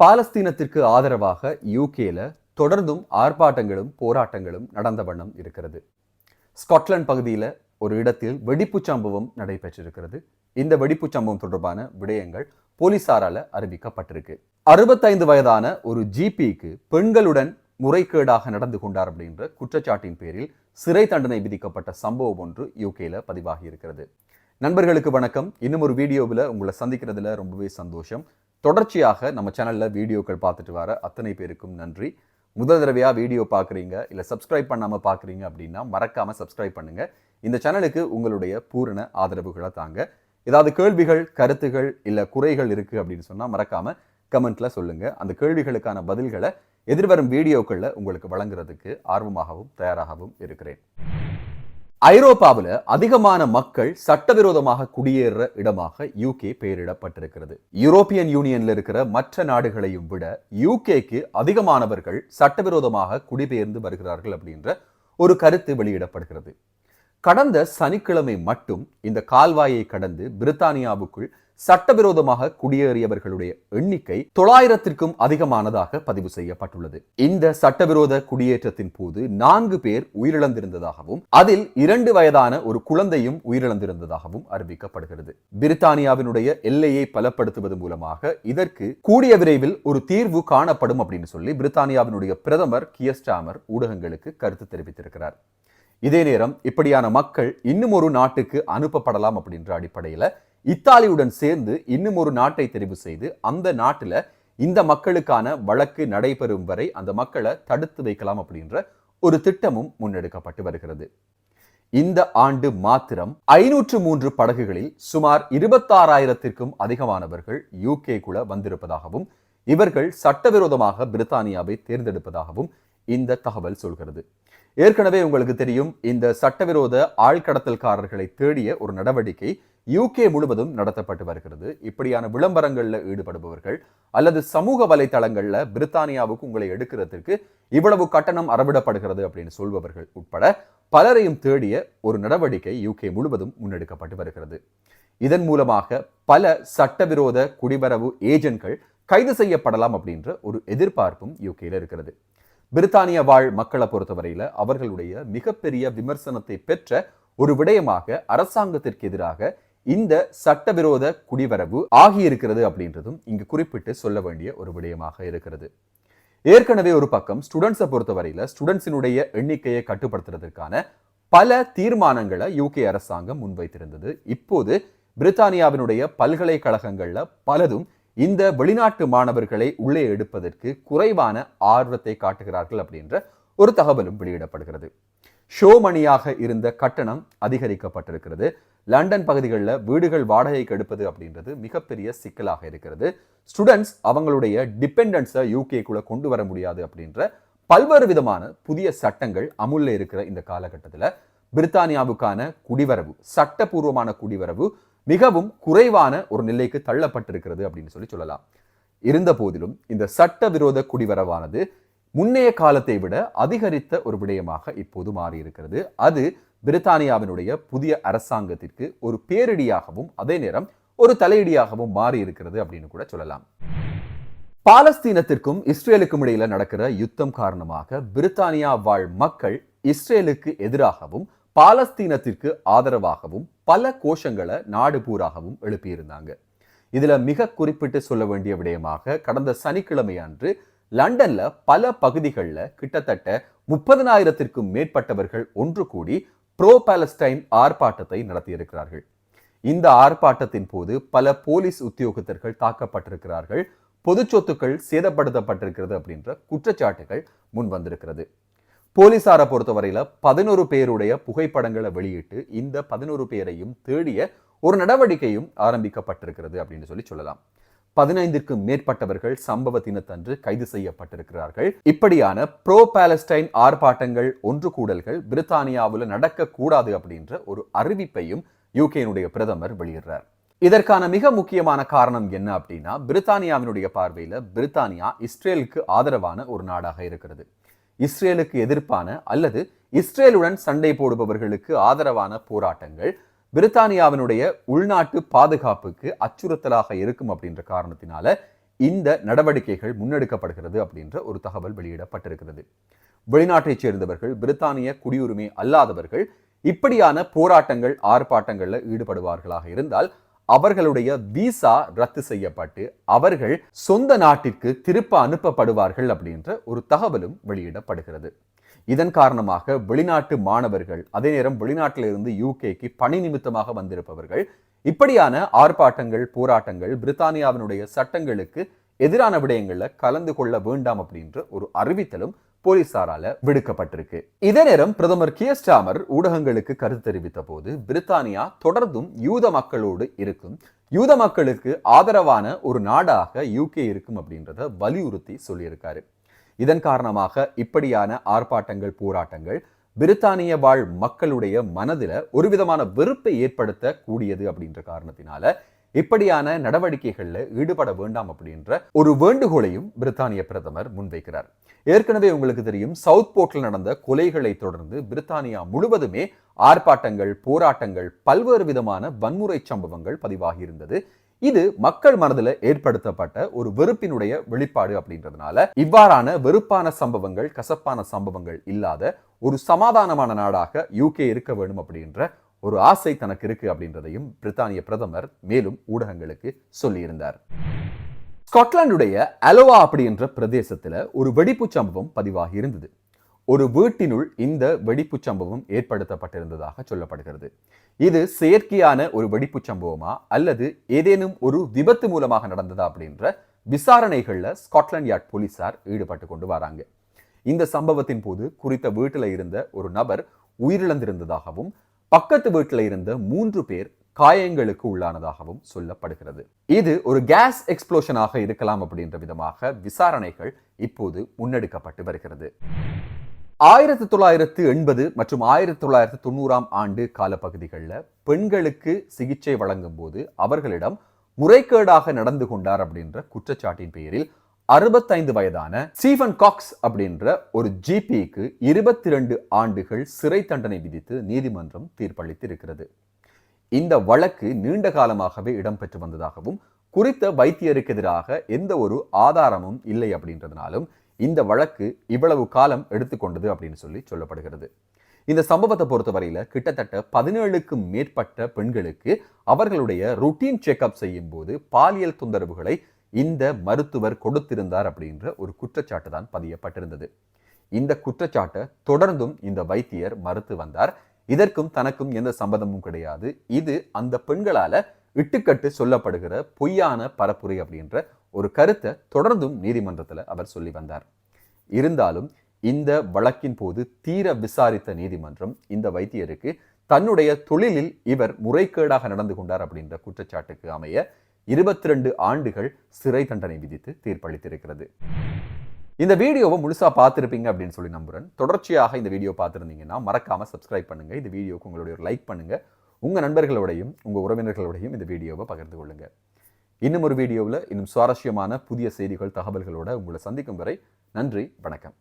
பாலஸ்தீனத்திற்கு ஆதரவாக யூகேல தொடர்ந்தும் ஆர்ப்பாட்டங்களும் போராட்டங்களும் நடந்த வண்ணம் இருக்கிறது. ஸ்காட்லாந்து பகுதியில் ஒரு இடத்தில் வெடிப்புச் சம்பவம் நடைபெற்றிருக்கிறது. இந்த வெடிப்புச் சம்பவம் தொடர்பான விடயங்கள் போலீசாரால அறிவிக்கப்பட்டிருக்கு. அறுபத்தைந்து வயதான ஒரு ஜிபிக்கு பெண்களுடன் முறைகேடாக நடந்து கொண்டார் அப்படின்ற குற்றச்சாட்டின் பேரில் சிறை தண்டனை விதிக்கப்பட்ட சம்பவம் ஒன்று யூகேல பதிவாகி இருக்கிறது. நண்பர்களுக்கு வணக்கம். இன்னும் ஒரு வீடியோவில் உங்களை சந்திக்கிறதுல ரொம்பவே சந்தோஷம். தொடர்ச்சியாக நம்ம சேனலில் வீடியோக்கள் பார்த்துட்டு வர அத்தனை பேருக்கும் நன்றி. முதல் தடவையா வீடியோ பார்க்குறீங்க இல்லை சப்ஸ்கிரைப் பண்ணாமல் பார்க்குறீங்க அப்படின்னா மறக்காமல் சப்ஸ்கிரைப் பண்ணுங்க. இந்த சேனலுக்கு உங்களுடைய பூரண ஆதரவுகளை தாங்க. ஏதாவது கேள்விகள் கருத்துகள் இல்லை குறைகள் இருக்கு அப்படின்னு சொன்னால் மறக்காமல் கமெண்ட்ல சொல்லுங்க. அந்த கேள்விகளுக்கான பதில்களை எதிர்வரும் வீடியோக்களில் உங்களுக்கு வழங்குறதுக்கு ஆர்வமாகவும் தயாராகவும் இருக்கிறேன். ஐரோப்பாவில் அதிகமான மக்கள் சட்டவிரோதமாக குடியேற இடமாக யூகே பெயரிடப்பட்டிருக்கிறது. யூரோப்பியன் யூனியன்ல இருக்கிற மற்ற நாடுகளையும் விட யூகேக்கு அதிகமானவர்கள் சட்டவிரோதமாக குடிபெயர்ந்து வருகிறார்கள் அப்படின்ற ஒரு கருத்து வெளியிடப்படுகிறது. கடந்த சனிக்கிழமை மட்டும் இந்த கால்வாயை கடந்து பிரித்தானியாவுக்குள் சட்டவிரோதமாக குடியேறியவர்களுடைய எண்ணிக்கை தொள்ளாயிரத்திற்கும் அதிகமானதாக பதிவு செய்யப்பட்டுள்ளது. இந்த சட்டவிரோத குடியேற்றத்தின் போது நான்கு பேர் உயிரிழந்திருந்ததாகவும் அதில் இரண்டு வயதான ஒரு குழந்தையும் உயிரிழந்திருந்ததாகவும் அறிவிக்கப்படுகிறது. பிரித்தானியாவினுடைய எல்லையை பலப்படுத்துவது மூலமாக இதற்கு கூடிய விரைவில் ஒரு தீர்வு காணப்படும் அப்படின்னு சொல்லி பிரித்தானியாவினுடைய பிரதமர் கியஸ்டாமர் ஊடகங்களுக்கு கருத்து தெரிவித்திருக்கிறார். இதே நேரம் இப்படியான மக்கள் இன்னும் ஒரு நாட்டுக்கு அனுப்பப்படலாம் அப்படின்ற அடிப்படையில இத்தாலியுடன் சேர்ந்து இன்னும் ஒரு நாட்டை தெரிவு செய்து அந்த நாட்டில் இந்த மக்களுக்கான வழக்கு நடைபெறும் வரை அந்த மக்களை தடுத்து வைக்கலாம் அப்படின்ற ஒரு திட்டமும் முன்னெடுக்கப்பட்டு வருகிறது. இந்த ஆண்டு மாத்திரம் ஐநூற்று மூன்று படகுகளில் சுமார் இருபத்தாறாயிரத்திற்கும் அதிகமானவர்கள் யூகேக்குள்ள வந்திருப்பதாகவும் இவர்கள் சட்டவிரோதமாக பிரித்தானியாவை தேர்ந்தெடுப்பதாகவும் இந்த தகவல் சொல்கிறது. ஏற்கனவே உங்களுக்கு தெரியும் இந்த சட்டவிரோத ஆழ்கடத்தல்காரர்களை தேடிய ஒரு நடவடிக்கை யூகே முழுவதும் நடத்தப்பட்டு வருகிறது. இப்படியான விளம்பரங்களில் ஈடுபடுபவர்கள் அல்லது சமூக வலைத்தளங்கள்ல பிரித்தானியாவுக்கு உங்களை எடுக்கிறதுக்கு இவ்வளவு கட்டணம் அறவிடப்படுகிறது அப்படின்னு சொல்பவர்கள் உட்பட பலரையும் தேடிய ஒரு நடவடிக்கை யூகே முழுவதும் முன்னெடுக்கப்பட்டு வருகிறது. இதன் மூலமாக பல சட்டவிரோத குடிவரவு ஏஜென்ட்கள் கைது செய்யப்படலாம் அப்படின்ற ஒரு எதிர்பார்ப்பும் யூகேல இருக்கிறது. பிரித்தானிய வாழ் மக்களை பொறுத்தவரையில அவர்களுடைய மிகப்பெரிய விமர்சனத்தை பெற்ற ஒரு விடயமாக அரசாங்கத்திற்கு எதிராக இந்த சட்டவிரோத குடிவரவு ஆகியிருக்கிறது அப்படின்றதும் இங்கு குறிப்பிட்டு சொல்ல வேண்டிய ஒரு விடயமாக இருக்கிறது. ஏற்கனவே ஒரு பக்கம் ஸ்டூடெண்ட்ஸை பொறுத்தவரையில ஸ்டூடெண்ட்ஸினுடைய எண்ணிக்கையை கட்டுப்படுத்துறதுக்கான பல தீர்மானங்களை யூகே அரசாங்கம் முன்வைத்திருந்தது. இப்போது பிரித்தானியாவினுடைய பல்கலைக்கழகங்களில் பலதும் இந்த வெளிநாட்டு மாணவர்களை உள்ளே எடுப்பதற்கு குறைவான ஆர்வத்தை காட்டுகிறார்கள் அப்படின்ற ஒரு தகவலும் வெளியிடப்படுகிறது. ஷோ மணியாக இருந்த கட்டணம் அதிகரிக்கப்பட்டிருக்கிறது. லண்டன் பகுதிகளில் வீடுகள் வாடகைக்கு எடுப்பது அப்படின்றது மிகப்பெரிய சிக்கலாக இருக்கிறது. ஸ்டூடெண்ட்ஸ் அவங்களுடைய டிபெண்டன்ஸை யூகேக்குள்ளே கொண்டு வர முடியாது அப்படின்ற பல்வேறு விதமான புதிய சட்டங்கள் அமுல்ல இருக்கிற இந்த காலகட்டத்தில். பிரித்தானியாவுக்கான குடிவரவு சட்டபூர்வமான குடிவரவு மிகவும் குறைவான ஒரு நிலைக்கு தள்ளப்பட்டிருக்கிறது அப்படின்னு சொல்லி சொல்லலாம். இருந்த போதிலும் இந்த சட்ட விரோத குடிவரவானது முன்னைய காலத்தை விட அதிகரித்த ஒரு விடயமாக இப்போது மாறியிருக்கிறது. அது பிரித்தானியாவினுடைய புதிய அரசாங்கத்திற்கு ஒரு பேரிடியாகவும் அதே நேரம் ஒரு தலையடியாகவும் மாறி இருக்கிறது அப்படின்னு கூட சொல்லலாம். பாலஸ்தீனத்திற்கும் இஸ்ரேலுக்கும் இடையில நடக்கிற யுத்தம் காரணமாக பிரித்தானியா வாழ் மக்கள் இஸ்ரேலுக்கு எதிராகவும் பாலஸ்தீனத்திற்கு ஆதரவாகவும் பல கோஷங்களை நாடு பூராகவும் எழுப்பியிருந்தாங்க. இதுல மிக குறிப்பிட்டு சொல்ல வேண்டிய விடயமாக கடந்த சனிக்கிழமை அன்று லண்டன்ல பல பகுதிகளில் கிட்டத்தட்ட முப்பதனாயிரத்திற்கும் மேற்பட்டவர்கள் ஒன்று கூடி ப்ரோ பாலஸ்டைன் ஆர்ப்பாட்டத்தை நடத்தியிருக்கிறார்கள். இந்த ஆர்ப்பாட்டத்தின் போது பல போலீஸ் உத்தியோகத்தர்கள் தாக்கப்பட்டிருக்கிறார்கள். பொது சொத்துக்கள் சேதப்படுத்தப்பட்டிருக்கிறது அப்படின்ற குற்றச்சாட்டுகள் முன் வந்திருக்கிறது. போலீசாரை பொறுத்தவரையில பதினோரு பேருடைய புகைப்படங்களை வெளியிட்டு இந்த பதினோரு பேரையும் தேடிய ஒரு நடவடிக்கையும் ஆரம்பிக்கப்பட்டிருக்கிறது அப்படின்னு சொல்லி சொல்லலாம். பதினைந்திற்கும் மேற்பட்டவர்கள் சம்பவ தினத்தன்று கைது செய்யப்பட்டிருக்கிறார்கள். இப்படியான ப்ரோ பாலஸ்டைன் ஆர்ப்பாட்டங்கள் ஒன்று கூடல்கள் பிரித்தானியாவில் நடக்கக்கூடாது அப்படின்ற ஒரு அறிவிப்பையும் யூகேனுடைய பிரதமர் வெளியிடுறார். இதற்கான மிக முக்கியமான காரணம் என்ன அப்படின்னா பிரித்தானியாவினுடைய பார்வையில் பிரித்தானியா இஸ்ரேலுக்கு ஆதரவான ஒரு நாடாக இருக்கிறது. இஸ்ரேலுக்கு எதிர்ப்பான அல்லது இஸ்ரேலுடன் சண்டை போடுபவர்களுக்கு ஆதரவான போராட்டங்கள் பிரித்தானியாவினுடைய உள்நாட்டு பாதுகாப்புக்கு அச்சுறுத்தலாக இருக்கும் அப்படின்ற காரணத்தினால இந்த நடவடிக்கைகள் முன்னெடுக்கப்படுகிறது அப்படின்ற ஒரு தகவல் வெளியிடப்பட்டிருக்கிறது. வெளிநாட்டைச் சேர்ந்தவர்கள் பிரித்தானிய குடியுரிமை அல்லாதவர்கள் இப்படியான போராட்டங்கள் ஆர்ப்பாட்டங்களில் ஈடுபடுவார்களாக இருந்தால் அவர்களுடைய விசா ரத்து செய்யப்பட்டு அவர்கள் சொந்த நாட்டிற்கு திருப்ப அனுப்பப்படுவார்கள் அப்படின்ற ஒரு தகவலும் வெளியிடப்படுகிறது. இதன் காரணமாக வெளிநாட்டு மாணவர்கள் அதே நேரம் வெளிநாட்டிலிருந்து யூகேக்கு பணி நிமித்தமாக வந்திருப்பவர்கள் இப்படியான ஆர்ப்பாட்டங்கள் போராட்டங்கள் பிரித்தானியாவினுடைய சட்டங்களுக்கு எதிரான விடயங்கள்ல கலந்து கொள்ள வேண்டாம் அப்படின்ற ஒரு அறிவித்தலும் போலீசாரால விடுக்கப்பட்டிருக்கு. இதே நேரம் பிரதமர் கியஸ்டாமர் ஊடகங்களுக்கு கருத்து தெரிவித்த போது பிரித்தானியா தொடர்ந்தும் யூத மக்களோடு இருக்கும். யூத மக்களுக்கு ஆதரவான ஒரு நாடாக யூகே இருக்கும் அப்படின்றத வலியுறுத்தி சொல்லியிருக்காரு. இதன் காரணமாக இப்படியான ஆர்ப்பாட்டங்கள் போராட்டங்கள் பிரித்தானிய வாழ் மக்களுடைய மனதில ஒரு விதமான வெறுப்பை ஏற்படுத்த கூடியது அப்படின்ற காரணத்தினால இப்படியான நடவடிக்கைகள்ல ஈடுபட வேண்டாம் அப்படின்ற ஒரு வேண்டுகோளையும் பிரித்தானிய பிரதமர் முன்வைக்கிறார். ஏற்கனவே உங்களுக்கு தெரியும் சவுத் போர்ட்டில் நடந்த கொலைகளை தொடர்ந்து பிரித்தானியா முழுவதுமே ஆர்ப்பாட்டங்கள் போராட்டங்கள் பல்வேறு விதமான வன்முறை சம்பவங்கள் பதிவாகி இருந்தது இது மக்கள் மனதில் ஏற்படுத்தப்பட்ட ஒரு வெறுப்பினுடைய வெளிப்பாடு அப்படின்றதுனால இவ்வாறான வெறுப்பான சம்பவங்கள் கசப்பான சம்பவங்கள் இல்லாத ஒரு சமாதானமான நாடாக யூகே இருக்க வேண்டும் அப்படின்ற ஒரு ஆசை தனக்கு இருக்கு அப்படின்றதையும் பிரித்தானிய பிரதமர் மேலும் ஊடகங்களுக்கு சொல்லியிருந்தார். ஸ்காட்லாண்டுடைய அலோவா அப்படின்ற பிரதேசத்தில் ஒரு வெடிப்பு சம்பவம் பதிவாகி இருந்தது. ஒரு வீட்டினுள் இந்த வெடிப்பு சம்பவம் ஏற்படுத்தப்பட்டிருந்ததாக சொல்லப்படுகிறது. இது செயற்கையான ஒரு வெடிப்பு சம்பவமா அல்லது ஏதேனும் ஒரு விபத்து மூலமாக நடந்ததா அப்படின்ற விசாரணைகளில் ஸ்காட்லாண்ட் யார்ட் போலீசார் ஈடுபட்டு கொண்டு வராங்க. இந்த சம்பவத்தின் போது குறித்த வீட்டில் இருந்த ஒரு நபர் உயிரிழந்திருந்ததாகவும் பக்கத்து வீட்டில் இருந்த மூன்று பேர் காயங்களுக்கு உள்ளானதாகவும் சொல்லப்படுகிறது. இது ஒரு கேஸ் எக்ஸ்ப்ளோஷனாக இருக்கலாம் அப்படின்ற விதமாக விசாரணைகள் இப்போது முன்னெடுக்கப்பட்டு வருகிறது. ஆயிரத்தி தொள்ளாயிரத்து எண்பது மற்றும் ஆயிரத்தி தொள்ளாயிரத்து தொண்ணூறாம் ஆண்டு காலப்பகுதிகளில் பெண்களுக்கு சிகிச்சை வழங்கும் போது அவர்களிடம் முறைகேடாக நடந்து கொண்டார் அப்படின்ற குற்றச்சாட்டின் பெயரில் அறுபத்தைந்து வயதான ஸ்டீஃபன் காக்ஸ் அப்படின்ற ஒரு ஜிபிக்கு இருபத்தி ரெண்டு ஆண்டுகள் சிறை தண்டனை விதித்து நீதிமன்றம் தீர்ப்பளித்து இருக்கிறது இந்த வழக்கு நீண்ட காலமாகவே இடம்பெற்று வந்ததாகவும் குறித்த வைத்தியருக்கு எதிராக எந்த ஒரு ஆதாரமும் இல்லை அப்படின்றதுனாலும் இந்த வழக்கு இவ்வளவு காலம் எடுத்துக்கொண்டது அப்படின்னு சொல்லி சொல்லப்படுகிறது. இந்த சம்பவத்தை பொறுத்தவரையில கிட்டத்தட்ட பதினேழுக்கும் மேற்பட்ட பெண்களுக்கு அவர்களுடைய ருட்டீன் செக்அப் செய்யும் போது பாலியல் தொந்தரவுகளை இந்த மருத்துவர் கொடுத்திருந்தார் அப்படின்ற ஒரு குற்றச்சாட்டு தான் பதியப்பட்டிருந்தது. இந்த குற்றச்சாட்டை தொடர்ந்தும் இந்த வைத்தியர் மறுத்து வந்தார். இதற்கும் தனக்கும் எந்த சம்பந்தமும் கிடையாது. இது அந்த பெண்களால இட்டுக்கட்டு சொல்லப்படுகிற பொய்யான பரப்புரை அப்படின்ற ஒரு கருத்தை தொடர்ந்தும் நீதிமன்றத்தில் அவர் சொல்லி வந்தார். இருந்தாலும் இந்த வழக்கின் போது தீர விசாரித்த நீதிமன்றம் இந்த வைத்தியருக்கு தன்னுடைய தொழிலில் இவர் முறைகேடாக நடந்து கொண்டார் அப்படின்ற குற்றச்சாட்டுக்கு அமைய இருபத்தி ரெண்டு ஆண்டுகள் சிறை தண்டனை விதித்து தீர்ப்பளித்திருக்கிறது. இந்த வீடியோவை முழுசா பார்த்துருப்பீங்க அப்படின்னு சொல்லி நம்புகிறேன் தொடர்ச்சியாக இந்த வீடியோ பார்த்துருந்தீங்கன்னா மறக்காம சப்ஸ்கிரைப் பண்ணுங்க. இந்த வீடியோக்கு உங்களுடைய ஒரு லைக் பண்ணுங்க. உங்க நண்பர்களோடையும் உங்க உறவினர்களோடையும் இந்த வீடியோவை பகிர்ந்து கொள்ளுங்க. இன்னும் ஒரு வீடியோவில் இன்னும் சுவாரஸ்யமான புதிய செய்திகள் தகவல்களோட உங்களை சந்திக்கும் வரை நன்றி வணக்கம்.